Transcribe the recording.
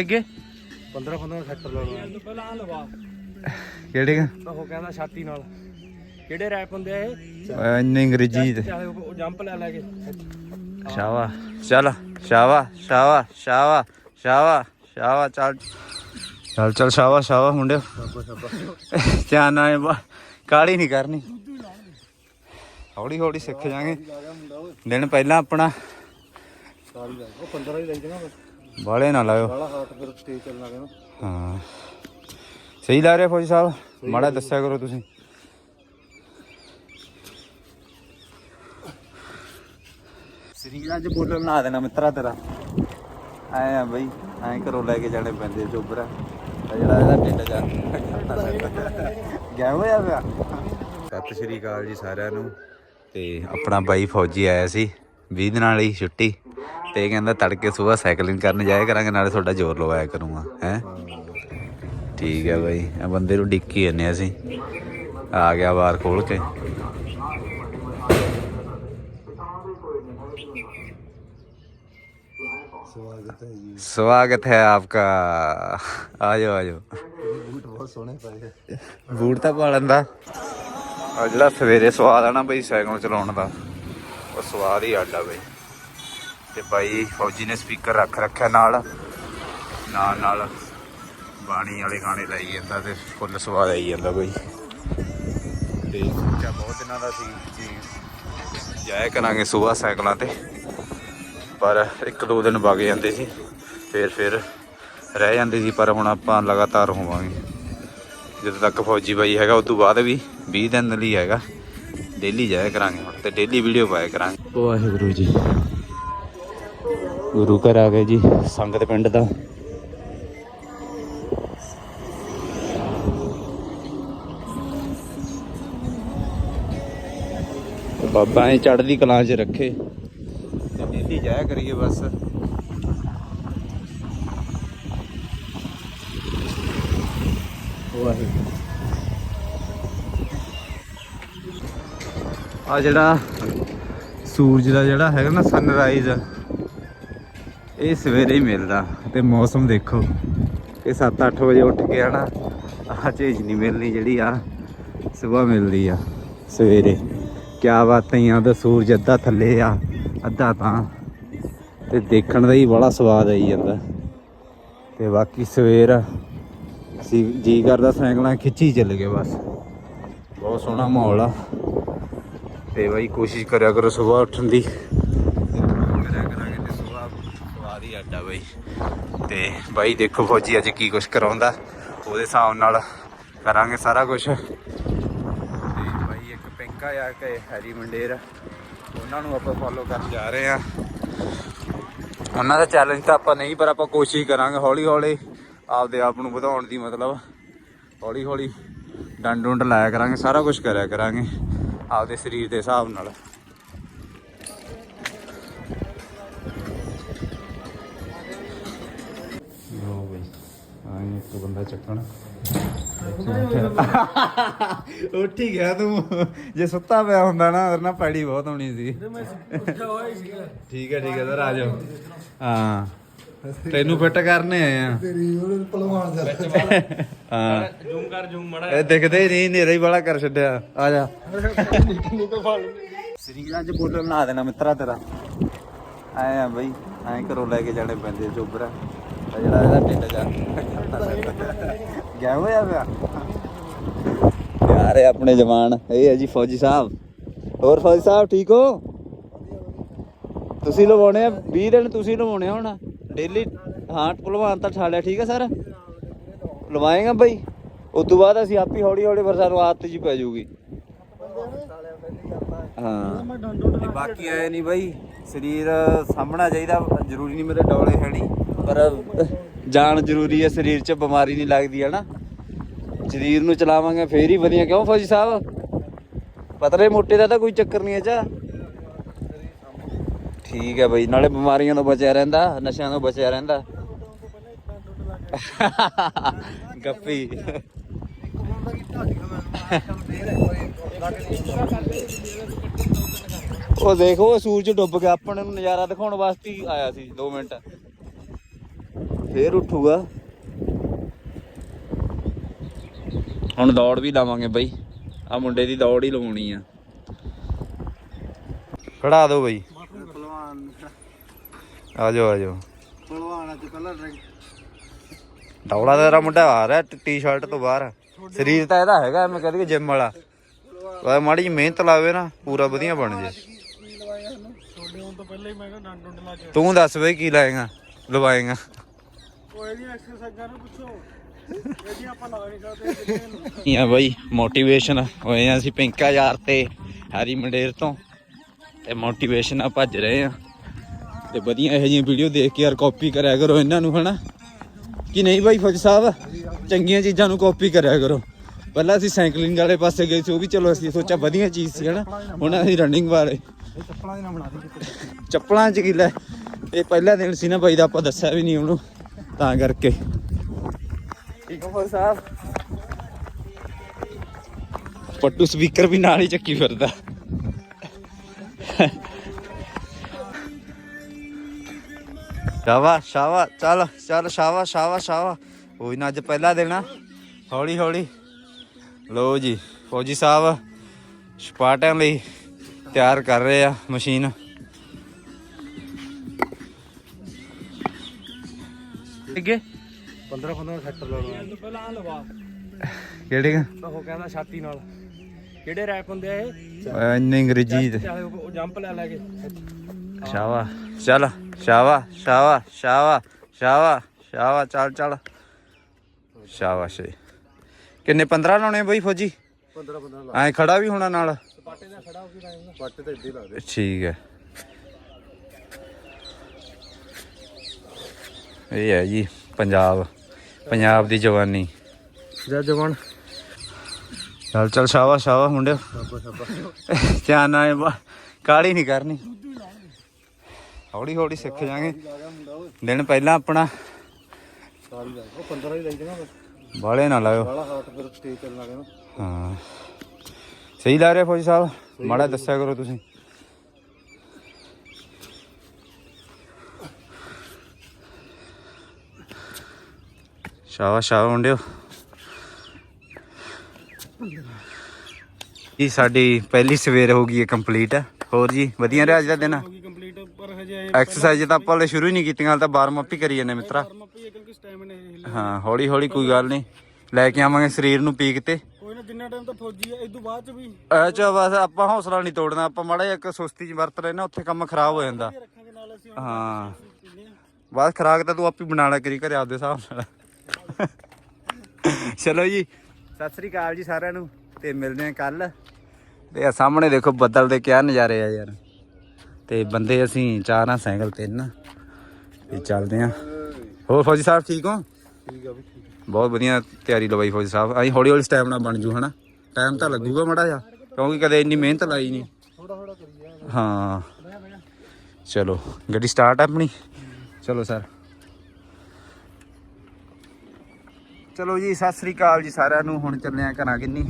ਅੱਗੇ? 15 15 ਸੈਕਟਰ ਲਾਉਣਾ ਪਹਿਲਾਂ ਆ ਲਵਾ ਕਿਹੜੇ ਕ? ਤਾਂ ਉਹ ਕਹਿੰਦਾ ਛਾਤੀ ਨਾਲ। ਕਿਹੜੇ ਰੈਪ ਹੁੰਦੇ ਆ ਇਹ? ਅਹ ਇੰਨੀ ਅੰਗਰੇਜ਼ੀ ਤੇ। ਚਾਹੇ ਉਹ ਜੰਪ ਲੈ ਲੈ ਕੇ। ਸ਼ਾਵਾ ਚੱਲ ਸ਼ਾਵਾ ਸ਼ਾਵਾ ਸ਼ਾਵਾ ਸ਼ਾਵਾ ਸ਼ਾਵਾ ਚੱਲ। ਚੱਲ ਚੱਲ ਸ਼ਾਵਾ ਸ਼ਾਵਾ ਮੁੰਡਿਓ। ਧਿਆਨ ਨਾਲ ਕਾਹਲੀ ਨਹੀਂ ਕਰਨੀ। ਹੌਲੀ ਹੌਲੀ ਸਿੱਖ ਜਾਾਂਗੇ। ਦਿਨ ਪਹਿਲਾਂ ਆਪਣਾ। ਉਹ 15 ਹੀ ਲਈ ਜਣਾ ਬਾਲੇ ਨਾ ਲਾਇਓ। ਬਾਲਾ ਹਾਟ ਫਿਰ ਸਟੇਜ ਚੱਲਣਾ ਕਹਿੰਦਾ। ਹਾਂ। ਸਹੀ ਲਾ ਰਹੇ ਫੌਜੀ ਸਾਹਿਬ? ਮਾੜਾ ਦੱਸਿਆ ਕਰੋ ਤੁਸੀਂ। ਸਰੀਰ ਅੱਜ ਬੋਲਣ ਨਾ ਦੇਣਾ ਮਿੱਤਰਾ ਤੇਰਾ। ਐ ਆ ਬਈ ਐ ਕਰੋ ਲੈ ਕੇ ਜਾਣੇ ਪੈਂਦੇ ਚੋਬਰਾ ਆ। ਜਿਹੜਾ ਇਹਦਾ ਢਿੱਡ ਜਾ। ਗਿਆ ਹੋਇਆ ਪਿਆ। ਸਤਿ ਸ਼੍ਰੀ ਅਕਾਲ ਜੀ ਸਾਰਿਆਂ ਨੂੰ। ਤੇ ਆਪਣਾ ਬਾਈ ਫੌਜੀ ਆਇਆ ਸੀ। 20 ਦਿਨਾਂ ਲਈ ਛੁੱਟੀ। ਤੇ ਕਹਿੰਦਾ ਤੜਕੇ ਸਵੇਰ ਸਾਈਕਲਿੰਗ ਕਰਨ ਜਾਇਆ ਕਰਾਂਗੇ, ਨਾਲੇ ਤੁਹਾਡਾ ਜ਼ੋਰ ਲਵਾਇਆ ਕਰੂੰਗਾ, ਹੈ? ਠੀਕ ਹੈ ਬਾਈ ਆ ਬੰਦੇ ਨੂੰ ਡਿੱਕੀ ਜਾਂਦੇ ਜੰਨੇ ਅਸੀਂ। ਆ ਗਿਆ ਬਾਹਰ ਖੋਲ ਕੇ। ਸਵਾਗਤ ਹੈ ਜੀ ਸਵਾਗਤ ਹੈ ਆਪਕਾ। ਆਜੋ ਆਜੋ। ਬੂਟ ਬਹੁਤ ਸੋਹਣੇ ਪਾਏ ਬੂਟ ਤਾਂ ਪਾ ਲੈਂਦਾ। ਆ ਜਿਹੜਾ ਸਵੇਰੇ ਸਵਾਦ ਆਣਾ ਬਈ, ਸਾਈਕਲ ਚਲਾਉਣ ਦਾ, ਉਹ ਸਵਾਦ ਹੀ ਆਡਾ ਬਈ। ਤੇ ਬਾਈ ਫੌਜੀ ਨੇ ਸਪੀਕਰ ਰੱਖ ਰੱਖਿਆ ਨਾਲ। ਨਾਲ ਨਾਲ ਬਾਣੀ ਵਾਲੇ ਗਾਣੇ ਲਾਈ ਜਾਂਦਾ ਤੇ ਫੁੱਲ ਸਵਾਦ ਆਈ ਜਾਂਦਾ ਬਾਈ। ਤੇ ਸੋਚਿਆ ਬਹੁਤ ਦਿਨਾਂ ਦਾ ਸੀ ਕਿ ਜਾਇਆ ਕਰਾਂਗੇ ਸਵੇਰ ਸਾਈਕਲਾਂ ਤੇ, ਪਰ ਇੱਕ ਦੋ ਦਿਨ ਵਗ ਜਾਂਦੇ ਸੀ, ਫਿਰ ਫਿਰ ਰਹਿ ਜਾਂਦੇ ਸੀ, ਪਰ ਹੁਣ ਆਪਾਂ ਲਗਾਤਾਰ ਹੋਵਾਂਗੇ। ਜਦੋਂ ਤੱਕ ਫੌਜੀ ਬਾਈ ਹੈਗਾ, ਉਸ ਤੋਂ ਬਾਅਦ ਵੀ 20 ਦਿਨ ਲਈ ਹੈਗਾ। ਡੇਲੀ ਜਾਇਆ ਕਰਾਂਗੇ ਹੁਣ ਤੇ ਡੇਲੀ ਵੀਡੀਓ ਪਾਇਆ ਕਰਾਂਗੇ। ਵਾਹਿਗੁਰੂ ਜੀ। ਗੁਰੂ ਘਰ ਆ ਗਏ ਜੀ, ਸੰਗਤ ਪਿੰਡ ਦਾ। ਬਾਬਾ ਐ ਚੜ੍ਹਦੀ ਕਲਾਂ 'ਚ ਰੱਖੇ। ਤੇ ਡੇਲੀ ਜਾਇਆ ਕਰੀਏ ਬਸ। ਵਾਹਿਗੁਰੂ। ਆ ਜਿਹੜਾ ਸੂਰਜ ਦਾ ਜਿਹੜਾ ਹੈਗਾ ਨਾ ਸਨਰਾਈਜ਼ ਇਹ ਸਵੇਰੇ ਹੀ ਮਿਲਦਾ ਤੇ ਮੌਸਮ ਦੇਖੋ ਇਹ 7-8 ਵਜੇ ਉੱਠ ਕੇ ਹਨਾ, ਆਹ ਚੀਜ਼ ਨਹੀਂ ਮਿਲਣੀ ਜਿਹੜੀ ਆ ਸਵੇਰ ਮਿਲਦੀ ਆ, ਸਵੇਰੇ। ਕਿਆ ਬਾਤਾਂ ਹੀ ਆ ਤਾਂ ਸੂਰਜ ਅੱਧਾ ਥੱਲੇ ਆ, ਅੱਧਾ ਤਾਂ। ਤੇ ਦੇਖਣ ਦਾ ਹੀ ਬੜਾ ਸਵਾਦ ਆਈ ਜਾਂਦਾ। ਤੇ ਬਾਕੀ ਸਵੇਰ ਸੀ, ਜੀ ਕਰਦਾ ਸਾਈਕਲਾਂ ਖਿੱਚੀ ਚੱਲ ਗਏ ਬਸ। ਬਹੁਤ ਸੋਹਣਾ ਮਾਹੌਲ ਆ। ਤੇ ਬਾਈ ਕੋਸ਼ਿਸ਼ ਕਰਿਆ ਕਰੋ ਸਵੇਰ ਉੱਠਣ ਦੀ ਤੇ ਕਰਿਆ ਕਰਾਂਗੇ ਤੇ ਸਵੇਰ ਸਵਾਦ ਹੀ ਆਡਾ ਬਾਈ। ਤੇ ਬਾਈ ਦੇਖੋ ਫੌਜੀ ਅੱਜ ਕੀ ਕੁਛ ਕਰਾਉਂਦਾ। ਉਹਦੇ ਹਿਸਾਬ ਨਾਲ ਕਰਾਂਗੇ ਸਾਰਾ ਕੁਝ ਤੇ ਬਾਈ ਇੱਕ ਪਿੰਕਾ ਆ ਕੇ ਹੈਰੀ ਮੰਡੇਰ। ਉਹਨਾਂ ਨੂੰ ਆਪਾਂ ਫੋਲੋ ਕਰਨ ਜਾ ਰਹੇ ਆ ਉਹਨਾਂ ਦਾ ਚੈਲੰਜ ਤਾਂ ਆਪਾਂ ਨਹੀਂ, ਪਰ ਆਪਾਂ ਕੋਸ਼ਿਸ਼ ਕਰਾਂਗੇ ਹੌਲੀ ਹੌਲੀ ਆਪਦੇ ਆਪ ਨੂੰ ਵਧਾਉਣ ਦੀ ਮਤਲਬ। ਹੌਲੀ ਹੌਲੀ ਡੰਡ ਡੁੰਡ ਲਾਇਆ ਕਰਾਂਗੇ, ਸਾਰਾ ਕੁਝ ਕਰਿਆ ਕਰਾਂਗੇ ਆਪਦੇ ਸਰੀਰ ਦੇ ਹਿਸਾਬ ਨਾਲ। ਆਏ ਇੱਕ ਬੰਦਾ ਚੱਕਣ। ਉੱਠ ਹੀ ਗਿਆ ਤੂੰ। ਜੇ ਸੁੱਤਾ ਪਿਆ ਹੁੰਦਾ ਨਾ ਪੈੜੀ ਬਹੁਤ ਹੋਣੀ ਸੀ। ਠੀਕ ਹੈ ਠੀਕ ਹੈ ਸਰ ਆ ਜਾਓ। ਹਾਂ ਤੈਨੂੰ ਫਿੱਟ ਕਰਨੇ ਆਏ ਆ। ਤੇਰੀ ਉਹ ਪਹਿਲਵਾਨ ਦਾ ਹਾਂ। ਜ਼ੂਮ ਕਰ ਜ਼ੂਮ ਮੜਾ। ਇਹ ਦਿਖਦੇ ਹੀ ਨਹੀਂ ਨੇਰਾ ਹੀ ਬੜਾ ਕਰ ਛੱਡਿਆ। ਆ ਜਾ। ਸਰੀਰਾਂ 'ਚ ਬੋਲਣ ਨਾ ਦੇਣਾ ਮਿੱਤਰਾ ਤੇਰਾ। ਐ ਆ ਬਈ ਐ ਕਰੋ ਲੈ ਕੇ ਜਾਣੇ ਪੈਂਦੇ ਚੋਬਰਾ। ਆ ਜਿਹੜਾ ਇਹਦਾ ਢਿੱਡ ਜਾ। ਗਿਆ ਹੋਇਆ ਪਿਆ। ਯਾਰ ਇਹ ਆਪਣੇ ਜਵਾਨ। ਇਹ ਹੈ ਜੀ ਫੌਜੀ ਸਾਹਿਬ। ਹੋਰ ਫੌਜੀ ਸਾਹਿਬ, ਠੀਕ ਹੋ? ਤੁਸੀਂ ਲਵਾਉਣੇ ਆ? 20 ਦਿਨ ਤੁਸੀਂ ਲਵਾਉਣੇ ਹੁਣ? ਡੇਲੀ ਹਾਂ ਭਲਵਾਨ ਤਾਂ ਠਾਲਿਆ ਠੀਕ ਹੈ ਸਰ? ਲਵਾਏਗਾ ਬਈ? ਉਸ ਤੋਂ ਬਾਅਦ ਅਸੀਂ ਆਪੀ ਹੌਲੀ ਹੌਲੀ ਫਿਰ ਸਾਨੂੰ ਆਦਤ ਜੀ ਪੈ ਜਾਊਗੀ। ਹਾਂ। ਬਾਕੀ ਆਏ ਨਹੀਂ ਬਈ। ਸਰੀਰ ਸਾਹਮਣਾ ਚਾਹੀਦਾ, ਜ਼ਰੂਰੀ ਨਹੀਂ ਮੇਰੇ ਡੌਲੇ ਹੈ ਪਰ ਜਾਨ ਜ਼ਰੂਰੀ ਹੈ, ਸਰੀਰ 'ਚ ਬਿਮਾਰੀ ਨਹੀਂ ਲੱਗਦੀ, ਹੈ ਨਾ? ਸਰੀਰ ਨੂੰ ਚਲਾਵਾਂਗੇ, ਫੇਰ ਹੀ ਵਧੀਆ। ਕਿਉਂ ਫੌਜੀ ਸਾਹਿਬ? ਪਤਲੇ ਮੋਟੇ ਦਾ ਤਾਂ ਕੋਈ ਚੱਕਰ ਨਹੀਂ ਹੈ ਚਾ ਠੀਕ ਹੈ ਬਈ, ਨਾਲੇ ਬਿਮਾਰੀਆਂ ਤੋਂ ਬਚਿਆ ਰਹਿੰਦਾ, ਨਸ਼ਿਆਂ ਤੋਂ ਬਚਿਆ ਰਹਿੰਦਾ। ਗੱਪੀ। ਉਹ ਦੇਖੋ ਉਹ ਸੂਰਜ ਡੁੱਬ ਗਿਆ, ਆਪਾਂ ਨੂੰ ਨਜ਼ਾਰਾ ਦਿਖਾਉਣ ਵਾਸਤੇ ਆਇਆ ਸੀ 2 ਮਿੰਟ। ਫੇਰ ਉੱਠੂਗਾ। ਹੁਣ ਦੌੜ ਵੀ ਲਾਵਾਂਗੇ ਬਈ। ਆ ਮੁੰਡੇ ਦੀ ਦੌੜ ਹੀ ਲਵਾਉਣੀ ਆ। ਖੜਾ ਦਿਓ ਬਈ। ਪਹਿਲਵਾਨ ਆ ਜਾਓ ਆ ਜਾਓ। ਪਹਿਲਵਾਨ ਅੱਜ ਪਹਿਲਾਂ ਦੌੜਾ ਦਾ ਤੇਰਾ ਮੁੰਡਾ ਆ ਰਿਹਾ ਟੀ-ਸ਼ਰਟ ਤੋਂ ਬਾਹਰ। ਸਰੀਰ ਤਾਂ ਇਹਦਾ ਹੈਗਾ ਮੈਂ ਕਹਿੰਦੀ ਜਿਮ ਵਾਲਾ। ਪਰ ਮਾੜੀ ਜਿਹੀ ਮਿਹਨਤ ਲਾਵੇ ਨਾ ਪੂਰਾ ਵਧੀਆ ਬਣ ਜੇ। ਕੀ ਲਵਾਇਆ ਇਹਨੂੰ ਛੋਡੇ ਹੋਣ ਤੋਂ ਪਹਿਲਾਂ ਹੀ ਮੈਂ ਕਿਹਾ ਡੰਡ ਡੁੰਡ ਲਾ ਕੇ ਤੂੰ ਦੱਸ ਬਈ ਕੀ ਲਾਏਗਾ ਲਵਾਏਗਾ। ਉਹ ਇਹਦੀਆਂ ਐਕਸਰਸਾਈਜ਼ਾਂ ਨੂੰ ਪੁੱਛੋ। ਇਹਦੀ ਆਪਾਂ ਲਾ ਨਹੀਂ ਸਕਦੇ ਕਿਤੇ ਆ ਬਈ ਮੋਟੀਵੇਸ਼ਨ ਹੋਏ ਆ ਅਸੀਂ ਪਿੰਕਾ ਯਾਰ ਤੇ ਹੈਰੀ ਮੰਡੇਰ ਤੋਂ। ਤੇ ਮੋਟੀਵੇਸ਼ਨ ਆ ਭੱਜ ਰਹੇ ਆ। ਤੇ ਵਧੀਆ ਇਹੋ ਜਿਹੀਆਂ ਵੀਡੀਓ ਦੇਖ ਕੇ ਯਾਰ ਕਾਪੀ ਕਰਿਆ ਕਰੋ ਇਹਨਾਂ ਨੂੰ ਹਨਾ? ਕਿ ਨਹੀਂ ਬਾਈ ਫੌਜ ਸਾਹਿਬ? ਚੰਗੀਆਂ ਚੀਜ਼ਾਂ ਨੂੰ ਕਾਪੀ ਕਰਿਆ ਕਰੋ। ਪਹਿਲਾਂ ਅਸੀਂ ਸਾਈਕਲਿੰਗ ਵਾਲੇ ਪਾਸੇ ਗਏ ਸੀ ਉਹ ਵੀ ਚਲੋ ਅਸੀਂ ਸੋਚਿਆ ਵਧੀਆ ਚੀਜ਼ ਸੀ ਹਨਾ? ਹੁਣ ਅਸੀਂ ਰਨਿੰਗ ਵਾਲੇ। ਇਹ ਚੱਪਲਾਂ ਦੀ ਨਾ ਬਣਾ ਦੇ ਚੱਪਲਾਂ ਚ ਕੀ ਲੈ? ਇਹ ਪਹਿਲਾ ਦਿਨ ਸੀ ਨਾ ਬਾਈ ਦਾ ਆਪਾਂ ਦੱਸਿਆ ਵੀ ਨਹੀਂ ਉਹਨੂੰ। ਤਾਂ ਕਰਕੇ। ਠੀਕ ਹੋ ਸਾਹਿਬ? ਪੱਟੂ ਸਪੀਕਰ ਵੀ ਨਾਲ ਹੀ ਚੱਕੀ ਫਿਰਦਾ। ਸ਼ਾਵਾ ਸ਼ਾਵਾ ਚੱਲ ਚੱਲ ਸ਼ਾਵਾ ਸ਼ਾਵਾ ਸ਼ਾਵਾ ਕੋਈ ਨਾ ਅੱਜ ਪਹਿਲਾ ਦਿਨ ਆ। ਹੌਲੀ ਹੌਲੀ। ਲੋ ਜੀ ਫੌਜੀ ਸਾਹਿਬ ਸਪਾਟਾਂ ਲਈ ਤਿਆਰ ਕਰ ਰਹੇ ਆ ਮਸ਼ੀਨ। ਅੱਗੇ? 15 15 ਸੈਕਟਰ ਲਾਉਣਾ ਪਹਿਲਾਂ ਆ? ਲਵਾ ਕਿਹੜੇ ਉਹ ਕਹਿੰਦਾ ਛਾਤੀ ਨਾਲ। ਕਿਹੜੇ ਰੈਪ ਹੁੰਦੇ ਆ ਇਹ? ਆ ਇੰਨੀ ਅੰਗਰੇਜ਼ੀ ਦੇ ਚਾਹੇ ਉਹ ਜੰਪ ਲੈ ਲੈ ਕੇ। ਸ਼ਾਵਾ ਚੱਲ ਸ਼ਾਵਾ ਸ਼ਾਵਾ ਸ਼ਾਵਾ ਸ਼ਾਵਾ ਸ਼ਾਵਾ ਚੱਲ ਚੱਲ। ਸ਼ਾਬਾਸ਼ ਏ। ਕਿੰਨੇ 15 ਲਾਉਣੇ ਬਈ ਫੌਜੀ? 15 15 ਲਾ। ਐ ਖੜਾ ਵੀ ਹੋਣਾ ਨਾਲ। ਸਪਾਟੇ ਦਾ ਖੜਾ ਹੋ ਕੇ ਲਾਏਗਾ ਸਪਾਟੇ ਤੇ ਇੱਦੇ ਲਾ ਦੇ ਠੀਕ ਹੈ। ਇਹ ਹੈ ਜੀ ਪੰਜਾਬ। ਪੰਜਾਬ ਦੀ ਜਵਾਨੀ। ਜਾ ਜਵਾਨ। ਚੱਲ ਚੱਲ ਸ਼ਾਵਾ ਸ਼ਾਵਾ ਮੁੰਡਿਓ। ਧਿਆਨ ਨਾਲ ਕਾਹਲੀ ਨਹੀਂ ਕਰਨੀ। ਹੌਲੀ ਹੌਲੀ ਸਿੱਖ ਜਾਾਂਗੇ। ਦਿਨ ਪਹਿਲਾਂ ਆਪਣਾ। ਸਾਰੀ ਲਾ ਉਹ 15 ਹੀ ਲਾਈ ਦੇਣਾ ਬਾਲੇ ਨਾ ਲਾਇਓ। ਬਾਲਾ ਫਿਰ ਚੱਲਣ ਹਾਂ। ਸਹੀ ਲਾ ਰਿਹਾ ਫੌਜੀ ਸਾਹਿਬ? ਮਾੜਾ ਦੱਸਿਆ ਕਰੋ ਤੁਸੀਂ। ਸ਼ਾਵਾ ਮੁੰਡਿਓ। ਇਹ ਸਾਡੀ ਪਹਿਲੀ ਸਵੇਰ ਹੋ ਗਈ ਹੈ ਕੰਪਲੀਟ ਹੋਰ ਜੀ ਵਧੀਆ ਰਿਹਾ ਅੱਜ ਦਾ ਦਿਨ? ਹੋ ਗਈ ਕੰਪਲੀਟ ਪਰ ਹਜੇ ਐਕਸਰਸਾਈਜ਼ ਤਾਂ ਆਪਾਂ ਹਲੇ ਸ਼ੁਰੂ ਹੀ ਨਹੀਂ ਕੀਤੀਆਂ ਹਾਲੇ ਤਾਂ ਵਾਰਮ ਅਪ ਹੀ ਕਰੀ ਜਾਂਦੇ ਮਿੱਤਰਾ। ਹੀ ਹੈ ਕਿਉਂਕਿ ਸਟੈਮਿਨਾ ਹਿੱਲ ਹਾਂ ਹੌਲੀ ਹੌਲੀ ਕੋਈ ਗੱਲ ਨਹੀਂ। ਲੈ ਕੇ ਆਵਾਂਗੇ ਸਰੀਰ ਨੂੰ ਪੀਕ ਤੇ। ਕੋਈ ਨਾ ਜਿੰਨਾ ਟਾਈਮ ਤਾਂ ਫੌਜੀ ਹੈ ਇਸ ਤੋਂ ਬਾਅਦ ਚ ਵੀ। ਐ ਚ ਬਸ ਆਪਾਂ ਹੌਸਲਾ ਨਹੀਂ ਤੋੜਨਾ ਆਪਾਂ ਮਾੜਾ ਜਿਹਾ ਇੱਕ ਸੁਸਤੀ ਚ ਵਰਤ ਰਹੇ ਨਾ ਉੱਥੇ ਕੰਮ ਖਰਾਬ ਹੋ ਜਾਂਦਾ। ਇਹ ਰੱਖਾਂਗੇ ਨਾਲ ਅਸੀਂ ਹਾਂ। ਹਾਂ। ਬਸ ਖਰਾਕ ਤਾਂ ਤੂੰ ਆਪੀ ਬਣਾ ਲਿਆ ਕਰੀ ਘਰੇ ਆਪਦੇ ਹਿਸਾਬ ਨਾਲ। ਚਲੋ ਜੀ ਸਤਿ ਸ੍ਰੀ ਅਕਾਲ ਜੀ ਸਾਰਿਆਂ ਨੂੰ ਤੇ ਮਿਲਦੇ ਆ ਕੱਲ ਤੇ ਆ ਸਾਹਮਣੇ ਦੇਖੋ ਬੱਦਲ ਦੇ ਕਿਆ ਨਜ਼ਾਰੇ ਆ ਯਾਰ। ਤੇ ਬੰਦੇ ਅਸੀਂ ਚਾਰ ਆ ਸਾਈਕਲ ਤੇ ਨਾ ਤੇ ਚੱਲਦੇ ਆ ਹੋਰ ਫੌਜੀ ਸਾਹਿਬ ਠੀਕ ਹੋ? ਠੀਕ ਆ ਵੀ ਠੀਕ। ਬਹੁਤ ਵਧੀਆ ਤਿਆਰੀ ਲਵਾਈ ਫੌਜੀ ਸਾਹਿਬ। ਅਸੀਂ ਹੌਲੀ ਹੌਲੀ ਸਟੈਮਨਾ ਬਣ ਜੂ ਹਨਾ। ਟਾਈਮ ਤਾਂ ਲੱਗੂਗਾ ਮੜਾ ਜਾ ਕਿਉਂਕਿ ਕਦੇ ਇੰਨੀ ਮਿਹਨਤ ਲਾਈ ਨਹੀਂ। ਥੋੜਾ ਥੋੜਾ ਕਰੀਏ। ਹਾਂ। ਚਲੋ ਗੱਡੀ ਸਟਾਰਟ ਆਪਣੀ। ਚਲੋ ਸਰ ਚਲੋ ਜੀ ਸਤਿ ਸ੍ਰੀ ਅਕਾਲ ਜੀ ਸਾਰਿਆਂ ਨੂੰ। ਹੁਣ ਚੱਲੇ ਆ ਘਰਾਂ ਕਿੰਨੀ?